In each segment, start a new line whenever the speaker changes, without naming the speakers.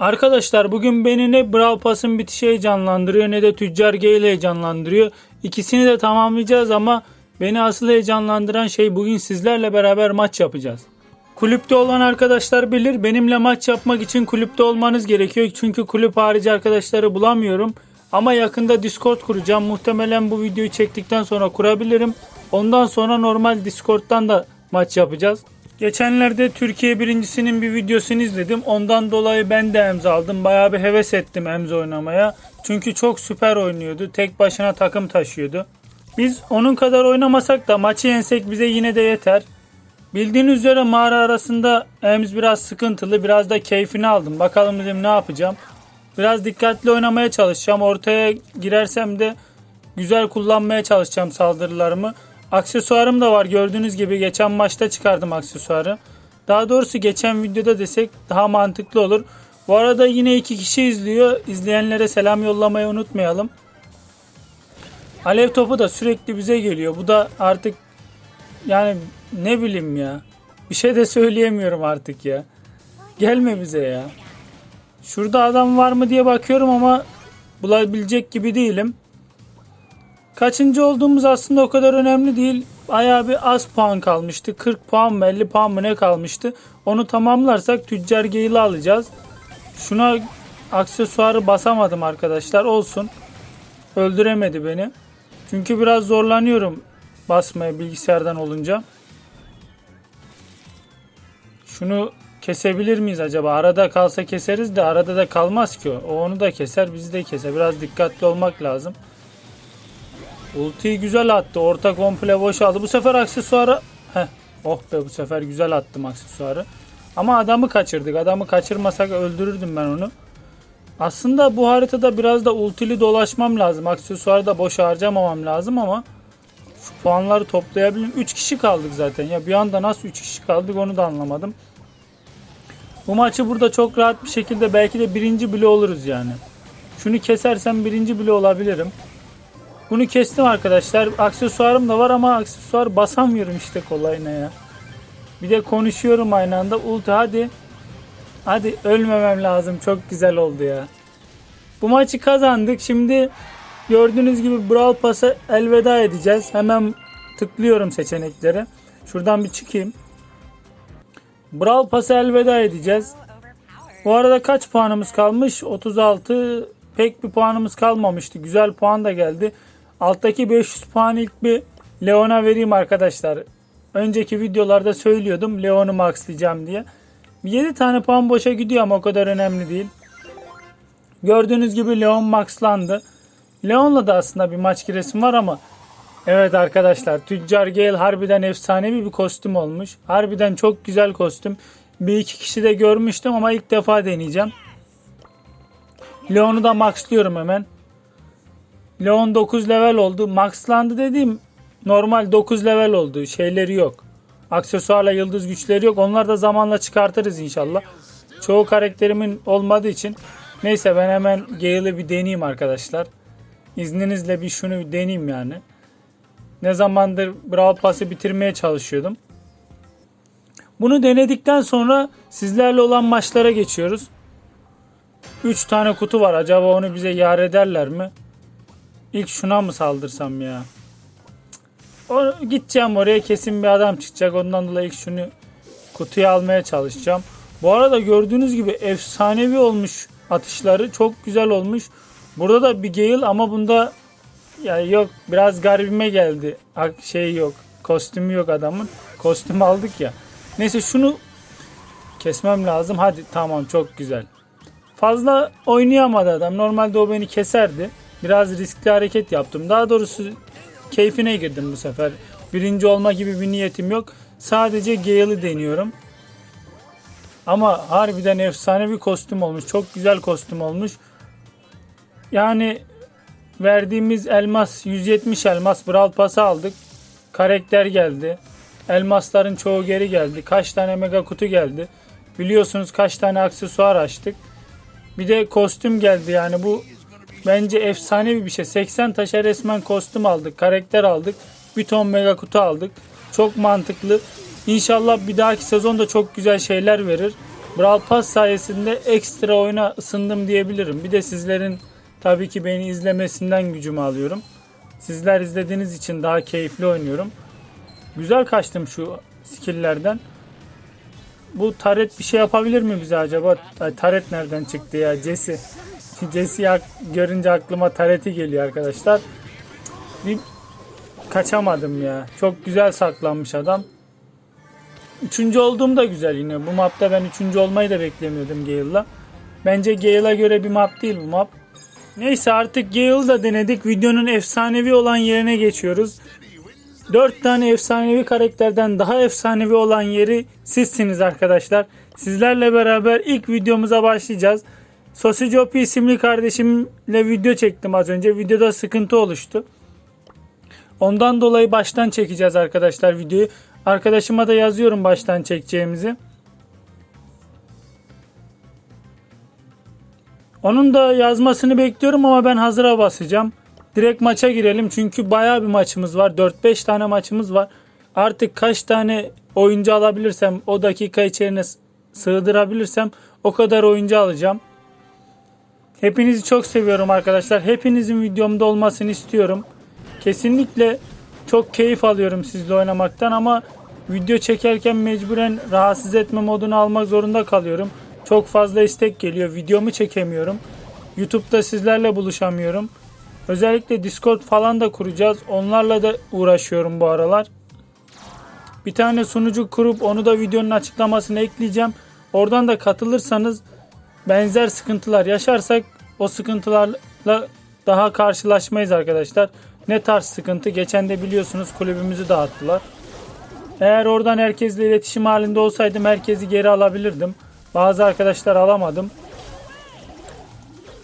Arkadaşlar bugün beni ne Brawl Pass'ın bitişi heyecanlandırıyor ne de Tüccar Gale heyecanlandırıyor. İkisini de tamamlayacağız ama beni asıl heyecanlandıran şey bugün sizlerle beraber maç yapacağız. Kulüpte olan arkadaşlar bilir benimle maç yapmak için kulüpte olmanız gerekiyor. Çünkü kulüp harici arkadaşları bulamıyorum. Ama yakında Discord kuracağım. Muhtemelen bu videoyu çektikten sonra kurabilirim. Ondan sonra normal Discord'dan da maç yapacağız. Geçenlerde Türkiye birincisinin bir videosunu izledim. Ondan dolayı ben de emza aldım. Bayağı bir heves ettim emza oynamaya. Çünkü çok süper oynuyordu. Tek başına takım taşıyordu. Biz onun kadar oynamasak da maçı yensek bize yine de yeter. Bildiğiniz üzere mağara arasında Ems biraz sıkıntılı. Biraz da keyfini aldım. Bakalım dedim ne yapacağım. Biraz dikkatli oynamaya çalışacağım. Ortaya girersem de güzel kullanmaya çalışacağım saldırılarımı. Aksesuarım da var gördüğünüz gibi geçen maçta çıkardım aksesuarı. Daha doğrusu geçen videoda desek daha mantıklı olur. Bu arada yine iki kişi izliyor. İzleyenlere selam yollamayı unutmayalım. Alev topu da sürekli bize geliyor. Bu da artık yani ne bileyim ya. Bir şey de söyleyemiyorum artık ya. Gelme bize ya. Şurada adam var mı diye bakıyorum ama bulabilecek gibi değilim. Kaçıncı olduğumuz aslında o kadar önemli değil. Bayağı bir az puan kalmıştı. 40 puan mı 50 puan mı ne kalmıştı. Onu tamamlarsak tüccar geyili alacağız. Şuna aksesuarı basamadım arkadaşlar. Olsun. Öldüremedi beni. Çünkü biraz zorlanıyorum basmaya bilgisayardan olunca. Şunu kesebilir miyiz acaba? Arada kalsa keseriz de arada da kalmaz ki o. O onu da keser bizi de keser. Biraz dikkatli olmak lazım. Ultiyi güzel attı. Orta komple boşaldı. Bu sefer aksesuarı... Heh. Oh be bu sefer güzel attım aksesuarı. Ama adamı kaçırdık. Adamı kaçırmasak öldürürdüm ben onu. Aslında bu haritada biraz da ultili dolaşmam lazım. Aksesuarı da boş harcamamam lazım ama şu puanları toplayabilirim. 3 kişi kaldık zaten. Ya bir anda nasıl 3 kişi kaldık onu da anlamadım. Bu maçı burada çok rahat bir şekilde belki de birinci bile oluruz yani. Şunu kesersem birinci bile olabilirim. Bunu kestim arkadaşlar. Aksesuarım da var ama aksesuar basamıyorum işte kolayına ya. Bir de konuşuyorum aynı anda. Ulti hadi. Hadi ölmemem lazım. Çok güzel oldu ya. Bu maçı kazandık. Şimdi gördüğünüz gibi Brawl Pass'a elveda edeceğiz. Hemen tıklıyorum seçenekleri. Şuradan bir çıkayım. Brawl Pass'a elveda edeceğiz. Bu arada kaç puanımız kalmış? 36. Pek bir puanımız kalmamıştı. Güzel puan da geldi. Alttaki 500 puan ilk bir Leon'a vereyim arkadaşlar. Önceki videolarda söylüyordum Leon'u maxlayacağım diye. 7 tane puan boşa gidiyor ama o kadar önemli değil. Gördüğünüz gibi Leon maxlandı. Leon'la da aslında bir maç giresim var ama Evet arkadaşlar Tüccar Gale harbiden efsanevi bir kostüm olmuş. Harbiden çok güzel kostüm. Bir iki kişi de görmüştüm ama ilk defa deneyeceğim. Leon'u da maxlıyorum hemen. Leon 9 level oldu. Maxlandı dediğim normal 9 level oldu. Şeyleri yok. Aksesuarla yıldız güçleri yok. Onlar da zamanla çıkartırız inşallah. Çoğu karakterimin olmadığı için. Neyse ben hemen Gale'ı bir deneyeyim arkadaşlar. İzninizle bir şunu bir deneyeyim yani. Ne zamandır Brawl Pass'ı bitirmeye çalışıyordum. Bunu denedikten sonra sizlerle olan maçlara geçiyoruz. 3 tane kutu var. Acaba onu bize yar ederler mi? İlk şuna mı saldırsam ya? O, gideceğim oraya kesin bir adam çıkacak. Ondan dolayı ilk şunu kutuya almaya çalışacağım. Bu arada gördüğünüz gibi efsanevi olmuş atışları. Çok güzel olmuş. Burada da bir Gale ama bunda ya yok biraz garibime geldi. Şey yok. Kostümü yok adamın. Kostüm aldık ya. Neyse şunu kesmem lazım. Hadi tamam çok güzel. Fazla oynayamadı adam. Normalde o beni keserdi. Biraz riskli hareket yaptım. Daha doğrusu keyfine girdim bu sefer. Birinci olma gibi bir niyetim yok. Sadece Gale'ı deniyorum. Ama harbiden efsane bir kostüm olmuş. Çok güzel kostüm olmuş. Yani verdiğimiz elmas 170 elmas Brawl Pass'ı aldık. Karakter geldi. Elmasların çoğu geri geldi. Kaç tane mega kutu geldi. Biliyorsunuz kaç tane aksesuar açtık. Bir de kostüm geldi yani bu bence efsanevi bir şey. 80 taşa resmen kostüm aldık. Karakter aldık. Bir ton mega kutu aldık. Çok mantıklı. İnşallah bir dahaki sezonda çok güzel şeyler verir. Brawl Pass sayesinde ekstra oyuna ısındım diyebilirim. Bir de sizlerin tabii ki beni izlemesinden gücümü alıyorum. Sizler izlediğiniz için daha keyifli oynuyorum. Güzel kaçtım şu skill'lerden. Bu taret bir şey yapabilir mi bize acaba? Ay, taret nereden çıktı ya? Jesse. Jesse'yi görünce aklıma tareti geliyor arkadaşlar. Bir kaçamadım ya. Çok güzel saklanmış adam. Üçüncü olduğum da güzel yine. Bu mapta ben üçüncü olmayı da beklemiyordum Gale'la. Bence Gale'a göre bir map değil bu map. Neyse artık Gale'ı da denedik. Videonun efsanevi olan yerine geçiyoruz. 4 tane efsanevi karakterden daha efsanevi olan yeri sizsiniz arkadaşlar. Sizlerle beraber ilk videomuza başlayacağız. Sosicopi isimli kardeşimle video çektim az önce. Videoda sıkıntı oluştu. Ondan dolayı baştan çekeceğiz arkadaşlar videoyu. Arkadaşıma da yazıyorum baştan çekeceğimizi. Onun da yazmasını bekliyorum ama ben hazıra basacağım. Direkt maça girelim çünkü bayağı bir maçımız var. 4-5 tane maçımız var. Artık kaç tane oyuncu alabilirsem o dakika içerisine sığdırabilirsem o kadar oyuncu alacağım. Hepinizi çok seviyorum arkadaşlar. Hepinizin videomda olmasını istiyorum. Kesinlikle çok keyif alıyorum sizle oynamaktan ama video çekerken mecburen rahatsız etme modunu almak zorunda kalıyorum. Çok fazla istek geliyor. Videomu çekemiyorum. YouTube'da sizlerle buluşamıyorum. Özellikle Discord falan da kuracağız. Onlarla da uğraşıyorum bu aralar. Bir tane sunucu kurup onu da videonun açıklamasına ekleyeceğim. Oradan da katılırsanız benzer sıkıntılar yaşarsak o sıkıntılarla daha karşılaşmayız arkadaşlar. Ne tarz sıkıntı? Geçen de biliyorsunuz kulübümüzü dağıttılar. Eğer oradan herkesle iletişim halinde olsaydım herkesi geri alabilirdim. Bazı arkadaşlar alamadım.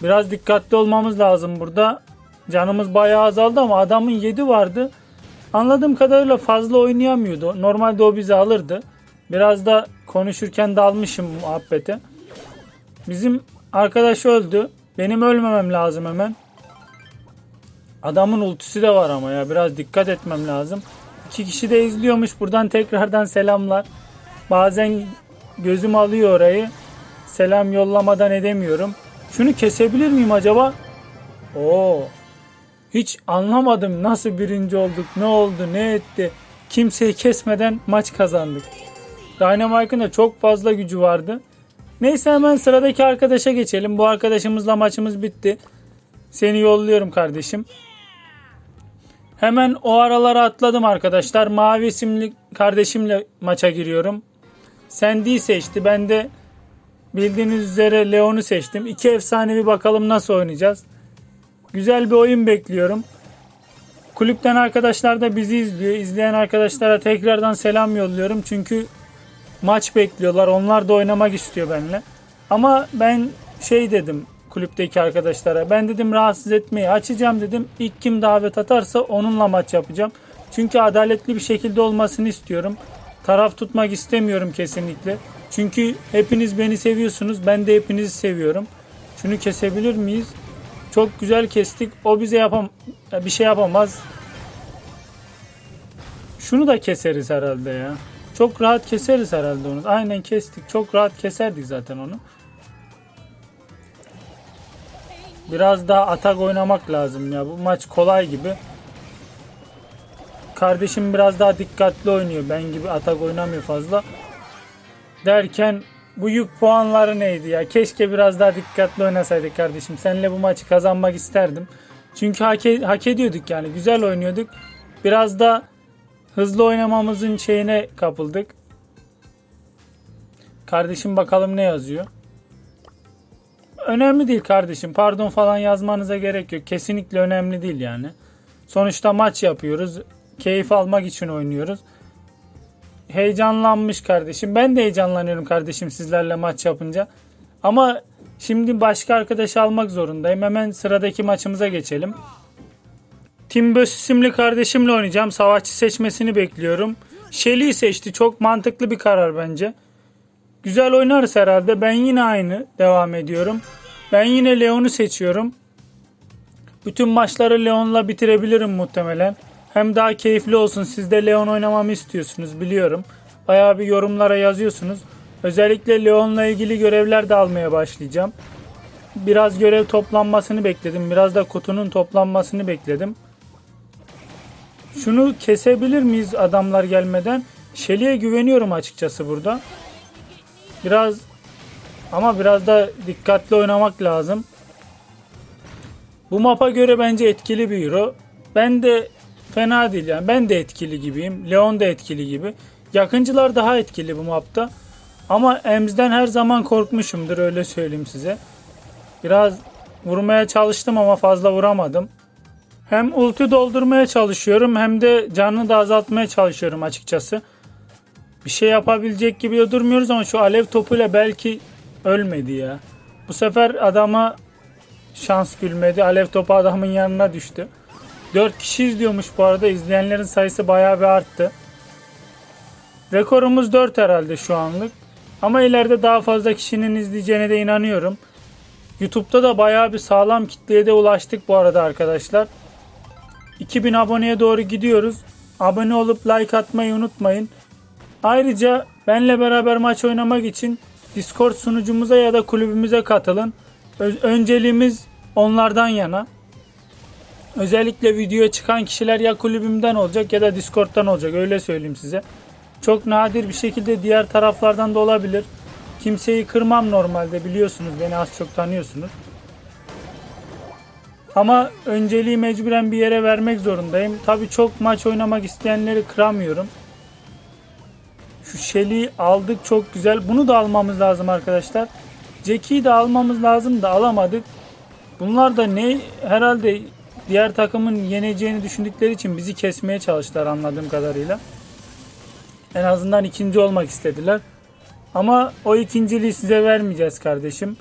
Biraz dikkatli olmamız lazım burada. Canımız bayağı azaldı ama adamın 7 vardı. Anladığım kadarıyla fazla oynayamıyordu. Normalde o bizi alırdı. Biraz da konuşurken dalmışım muhabbete. Bizim arkadaş öldü. Benim ölmemem lazım hemen. Adamın ultisi de var ama ya biraz dikkat etmem lazım. İki kişi de izliyormuş. Buradan tekrardan selamlar. Bazen gözüm alıyor orayı. Selam yollamadan edemiyorum. Şunu kesebilir miyim acaba? Oo. Hiç anlamadım nasıl birinci olduk, ne oldu, ne etti. Kimseyi kesmeden maç kazandık. Dynamite'ın da çok fazla gücü vardı. Neyse hemen sıradaki arkadaşa geçelim. Bu arkadaşımızla maçımız bitti. Seni yolluyorum kardeşim. Hemen o aralara atladım arkadaşlar. Mavi isimli kardeşimle maça giriyorum. Sandy'yi seçti. Ben de bildiğiniz üzere Leon'u seçtim. İki efsanevi bakalım nasıl oynayacağız. Güzel bir oyun bekliyorum. Kulüpten arkadaşlar da bizi izliyor. İzleyen arkadaşlara tekrardan selam yolluyorum. Çünkü maç bekliyorlar. Onlar da oynamak istiyor benimle. Ama ben şey dedim kulüpteki arkadaşlara. Ben dedim rahatsız etmeyi açacağım dedim. İlk kim davet atarsa onunla maç yapacağım. Çünkü adaletli bir şekilde olmasını istiyorum. Taraf tutmak istemiyorum kesinlikle. Çünkü hepiniz beni seviyorsunuz. Ben de hepinizi seviyorum. Şunu kesebilir miyiz? Çok güzel kestik. O bize yapam bir şey yapamaz. Şunu da keseriz herhalde ya. Çok rahat keseriz herhalde onu. Aynen kestik. Çok rahat keserdik zaten onu. Biraz daha atak oynamak lazım ya. Bu maç kolay gibi. Kardeşim biraz daha dikkatli oynuyor. Ben gibi atak oynamıyor fazla. Derken bu yük puanları neydi ya? Keşke biraz daha dikkatli oynasaydık kardeşim. Seninle bu maçı kazanmak isterdim. Çünkü hak, e- hak ediyorduk yani. Güzel oynuyorduk. Biraz da hızlı oynamamızın şeyine kapıldık. Kardeşim bakalım ne yazıyor. Önemli değil kardeşim. Pardon falan yazmanıza gerek yok. Kesinlikle önemli değil yani. Sonuçta maç yapıyoruz. Keyif almak için oynuyoruz. Heyecanlanmış kardeşim. Ben de heyecanlanıyorum kardeşim sizlerle maç yapınca. Ama şimdi başka arkadaşı almak zorundayım. Hemen sıradaki maçımıza geçelim. Timbös isimli kardeşimle oynayacağım. Savaşçı seçmesini bekliyorum. Shelly'i seçti. Çok mantıklı bir karar bence. Güzel oynarız herhalde. Ben yine aynı devam ediyorum. Ben yine Leon'u seçiyorum. Bütün maçları Leon'la bitirebilirim muhtemelen. Hem daha keyifli olsun. Siz de Leon oynamamı istiyorsunuz biliyorum. Bayağı bir yorumlara yazıyorsunuz. Özellikle Leon'la ilgili görevler de almaya başlayacağım. Biraz görev toplanmasını bekledim. Biraz da kutunun toplanmasını bekledim. Şunu kesebilir miyiz adamlar gelmeden? Shelly'e güveniyorum açıkçası burada. Biraz ama biraz da dikkatli oynamak lazım. Bu mapa göre bence etkili bir hero. Ben de fena değil yani. Ben de etkili gibiyim. Leon da etkili gibi. Yakıncılar daha etkili bu mapta. Ama Ems'den her zaman korkmuşumdur öyle söyleyeyim size. Biraz vurmaya çalıştım ama fazla vuramadım. Hem ulti doldurmaya çalışıyorum hem de canını da azaltmaya çalışıyorum açıkçası. Bir şey yapabilecek gibi de durmuyoruz ama şu alev topuyla belki ölmedi ya. Bu sefer adama şans gülmedi. Alev topu adamın yanına düştü. 4 kişi izliyormuş bu arada. İzleyenlerin sayısı bayağı bir arttı. Rekorumuz 4 herhalde şu anlık. Ama ileride daha fazla kişinin izleyeceğine de inanıyorum. YouTube'da da bayağı bir sağlam kitleye de ulaştık bu arada arkadaşlar. 2000 aboneye doğru gidiyoruz. Abone olup like atmayı unutmayın. Ayrıca benle beraber maç oynamak için Discord sunucumuza ya da kulübümüze katılın. Ö- önceliğimiz onlardan yana. Özellikle videoya çıkan kişiler ya kulübümden olacak ya da Discord'dan olacak öyle söyleyeyim size. Çok nadir bir şekilde diğer taraflardan da olabilir. Kimseyi kırmam normalde biliyorsunuz beni az çok tanıyorsunuz. Ama önceliği mecburen bir yere vermek zorundayım. Tabii çok maç oynamak isteyenleri kıramıyorum. Şu Shelly'i aldık çok güzel. Bunu da almamız lazım arkadaşlar. Jackie'yi de almamız lazım da alamadık. Bunlar da ne herhalde diğer takımın yeneceğini düşündükleri için bizi kesmeye çalıştılar anladığım kadarıyla. En azından ikinci olmak istediler. Ama o ikinciliği size vermeyeceğiz kardeşim.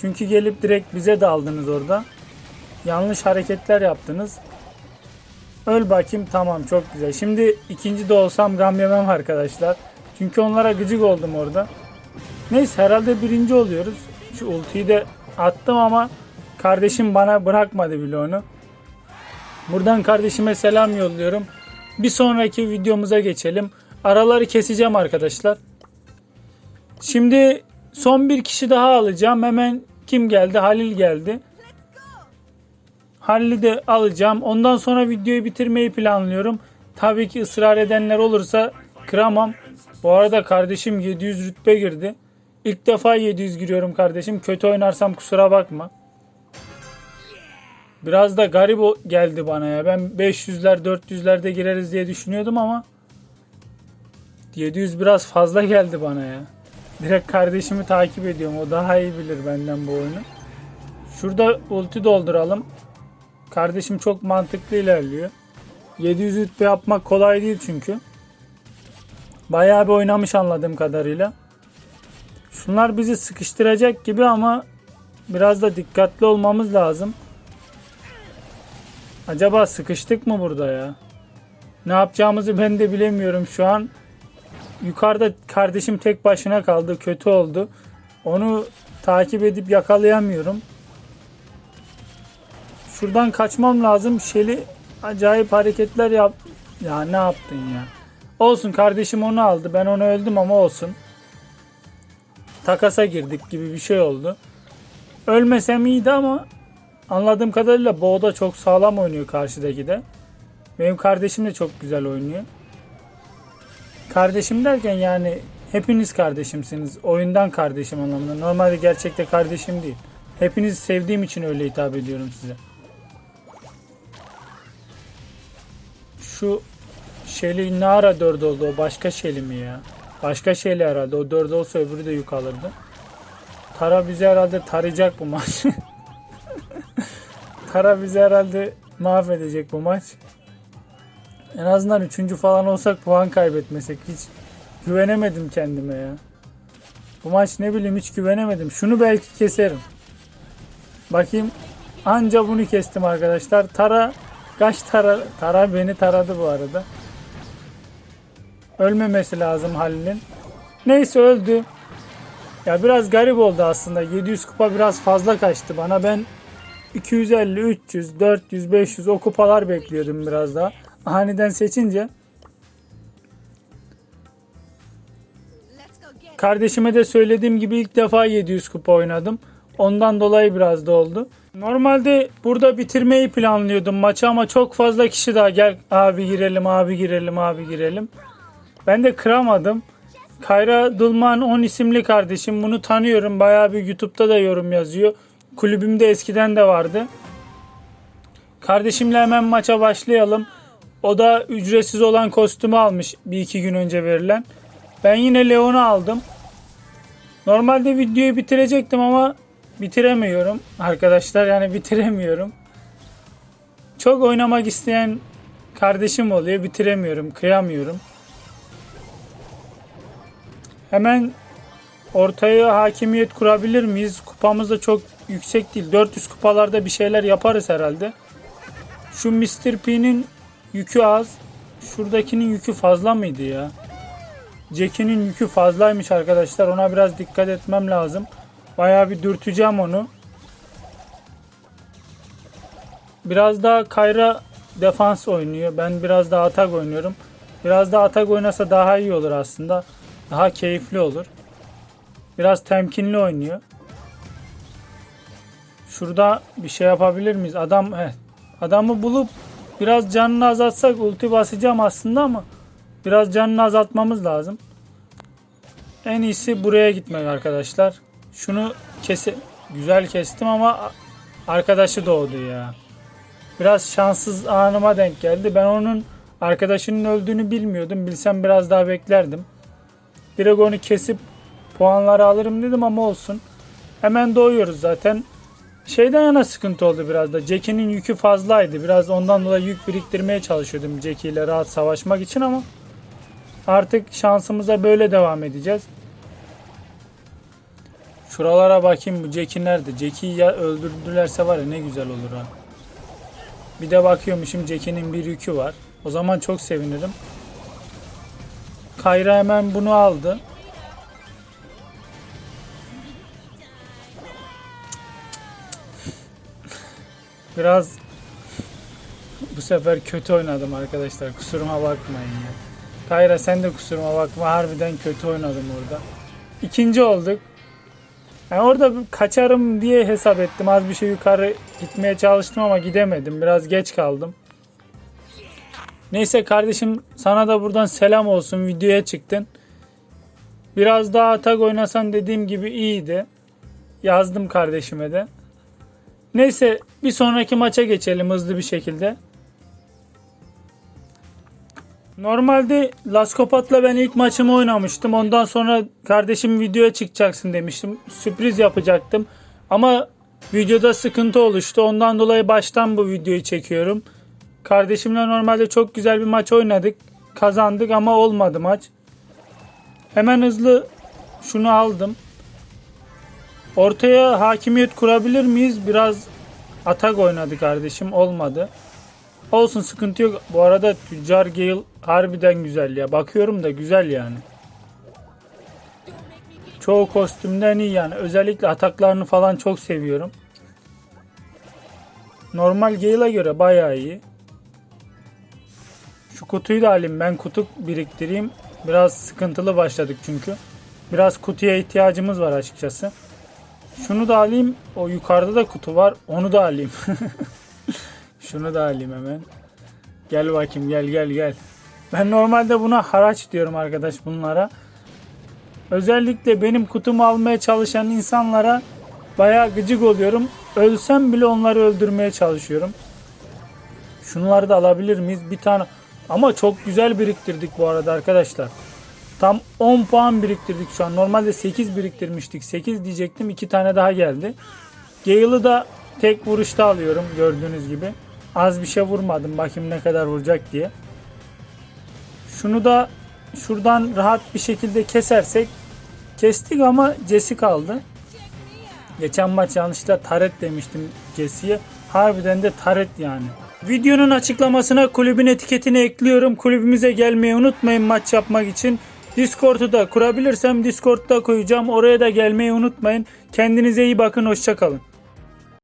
Çünkü gelip direkt bize daldınız orada. Yanlış hareketler yaptınız. Öl bakayım tamam çok güzel. Şimdi ikinci de olsam gam yemem arkadaşlar. Çünkü onlara gıcık oldum orada. Neyse herhalde birinci oluyoruz. Şu ultiyi de attım ama kardeşim bana bırakmadı bile onu. Buradan kardeşime selam yolluyorum. Bir sonraki videomuza geçelim. Araları keseceğim arkadaşlar. Şimdi son bir kişi daha alacağım. Hemen kim geldi? Halil geldi. Halil'i de alacağım. Ondan sonra videoyu bitirmeyi planlıyorum. Tabii ki ısrar edenler olursa kıramam. Bu arada kardeşim 700 rütbe girdi. İlk defa 700 giriyorum kardeşim. Kötü oynarsam kusura bakma. Biraz da garip geldi bana ya. Ben 500'ler 400'lerde gireriz diye düşünüyordum ama 700 biraz fazla geldi bana ya. Direkt kardeşimi takip ediyorum. O daha iyi bilir benden bu oyunu. Şurada ulti dolduralım. Kardeşim çok mantıklı ilerliyor. 700 rütbe yapmak kolay değil çünkü. Bayağı bir oynamış anladığım kadarıyla. Şunlar bizi sıkıştıracak gibi ama biraz da dikkatli olmamız lazım. Acaba sıkıştık mı burada ya? Ne yapacağımızı ben de bilemiyorum şu an. Yukarıda kardeşim tek başına kaldı. Kötü oldu. Onu takip edip yakalayamıyorum. Şuradan kaçmam lazım. Şeli acayip hareketler yap. Ya ne yaptın ya? Olsun kardeşim onu aldı. Ben onu öldüm ama olsun. Takasa girdik gibi bir şey oldu. Ölmesem iyiydi ama anladığım kadarıyla Boğda çok sağlam oynuyor karşıdaki de. Benim kardeşim de çok güzel oynuyor. Kardeşim derken yani hepiniz kardeşimsiniz. Oyundan kardeşim anlamında. Normalde gerçekte kardeşim değil. Hepinizi sevdiğim için öyle hitap ediyorum size. Şu Shelly ne ara 4 oldu o başka Shelly mi ya? Başka Shelly herhalde. O 4 olsa öbürü de yük alırdı. Tara bizi herhalde tarayacak bu maç. Tara bizi herhalde mahvedecek bu maç. En azından üçüncü falan olsak puan kaybetmesek hiç güvenemedim kendime ya. Bu maç ne bileyim hiç güvenemedim. Şunu belki keserim. Bakayım. Anca bunu kestim arkadaşlar. Tara kaç tara Tara beni taradı bu arada. Ölmemesi lazım Halil'in. Neyse öldü. Ya biraz garip oldu aslında. 700 kupa biraz fazla kaçtı bana. Ben 250, 300, 400, 500 o kupalar bekliyordum biraz daha. Aniden seçince kardeşime de söylediğim gibi ilk defa 700 kupa oynadım. Ondan dolayı biraz da oldu. Normalde burada bitirmeyi planlıyordum maçı ama çok fazla kişi daha gel abi girelim abi girelim abi girelim. Ben de kıramadım. Kayra Dulman 10 isimli kardeşim. Bunu tanıyorum. Bayağı bir YouTube'da da yorum yazıyor. Kulübümde eskiden de vardı. Kardeşimle hemen maça başlayalım. O da ücretsiz olan kostümü almış bir iki gün önce verilen. Ben yine Leon'u aldım. Normalde videoyu bitirecektim ama bitiremiyorum arkadaşlar. Yani bitiremiyorum. Çok oynamak isteyen kardeşim oluyor. Bitiremiyorum, kıyamıyorum. Hemen ortaya hakimiyet kurabilir miyiz? Kupamız da çok yüksek değil. 400 kupalarda bir şeyler yaparız herhalde. Şu Mr. P'nin yükü az. Şuradakinin yükü fazla mıydı ya? Jackie'nin yükü fazlaymış arkadaşlar. Ona biraz dikkat etmem lazım. Bayağı bir dürteceğim onu. Biraz daha Kayra defans oynuyor. Ben biraz daha atak oynuyorum. Biraz daha atak oynasa daha iyi olur aslında. Daha keyifli olur. Biraz temkinli oynuyor. Şurada bir şey yapabilir miyiz? Adam heh, adamı bulup biraz canını azaltsak ulti basacağım aslında ama biraz canını azaltmamız lazım. En iyisi buraya gitmek arkadaşlar. Şunu kese güzel kestim ama arkadaşı doğdu ya. Biraz şanssız anıma denk geldi. Ben onun arkadaşının öldüğünü bilmiyordum. Bilsem biraz daha beklerdim. Direkt onu kesip puanları alırım dedim ama olsun. Hemen doğuyoruz zaten. Şeyden yana sıkıntı oldu biraz da. Jackie'nin yükü fazlaydı. Biraz ondan dolayı yük biriktirmeye çalışıyordum Jackie ile rahat savaşmak için ama artık şansımıza böyle devam edeceğiz. Şuralara bakayım bu Jackie nerede? Jackie'yi ya öldürdülerse var ya ne güzel olur ha. Bir de bakıyormuşum Jackie'nin bir yükü var. O zaman çok sevinirim. Kayra hemen bunu aldı. Biraz bu sefer kötü oynadım arkadaşlar. Kusuruma bakmayın ya. Kayra sen de kusuruma bakma. Harbiden kötü oynadım orada. İkinci olduk. Yani orada kaçarım diye hesap ettim. Az bir şey yukarı gitmeye çalıştım ama gidemedim. Biraz geç kaldım. Neyse kardeşim sana da buradan selam olsun. Videoya çıktın. Biraz daha atak oynasan dediğim gibi iyiydi. Yazdım kardeşime de. Neyse bir sonraki maça geçelim hızlı bir şekilde. Normalde Laskopat'la ben ilk maçımı oynamıştım. Ondan sonra kardeşim videoya çıkacaksın demiştim. Sürpriz yapacaktım. Ama videoda sıkıntı oluştu. Ondan dolayı baştan bu videoyu çekiyorum. Kardeşimle normalde çok güzel bir maç oynadık. Kazandık ama olmadı maç. Hemen hızlı şunu aldım. Ortaya hakimiyet kurabilir miyiz? Biraz atak oynadı kardeşim. Olmadı. Olsun sıkıntı yok. Bu arada Tüccar Gale harbiden güzel ya. Bakıyorum da güzel yani. Çoğu kostümden iyi yani. Özellikle ataklarını falan çok seviyorum. Normal Gale'a göre bayağı iyi. Şu kutuyu da alayım. Ben kutu biriktireyim. Biraz sıkıntılı başladık çünkü. Biraz kutuya ihtiyacımız var açıkçası. Şunu da alayım. O yukarıda da kutu var. Onu da alayım. Şunu da alayım hemen. Gel bakayım gel gel gel. Ben normalde buna haraç diyorum arkadaş bunlara. Özellikle benim kutumu almaya çalışan insanlara bayağı gıcık oluyorum. Ölsem bile onları öldürmeye çalışıyorum. Şunları da alabilir miyiz? Bir tane ama çok güzel biriktirdik bu arada arkadaşlar. Tam 10 puan biriktirdik şu an. Normalde 8 biriktirmiştik. 8 diyecektim. 2 tane daha geldi. Gale'ı da tek vuruşta alıyorum gördüğünüz gibi. Az bir şey vurmadım. Bakayım ne kadar vuracak diye. Şunu da şuradan rahat bir şekilde kesersek kestik ama Jesse kaldı. Geçen maç yanlışlıkla Taret demiştim Jesse'ye. Harbiden de Taret yani. Videonun açıklamasına kulübün etiketini ekliyorum. Kulübümüze gelmeyi unutmayın maç yapmak için. Discord'u da kurabilirsem Discord'da koyacağım. Oraya da gelmeyi unutmayın. Kendinize iyi bakın. Hoşçakalın.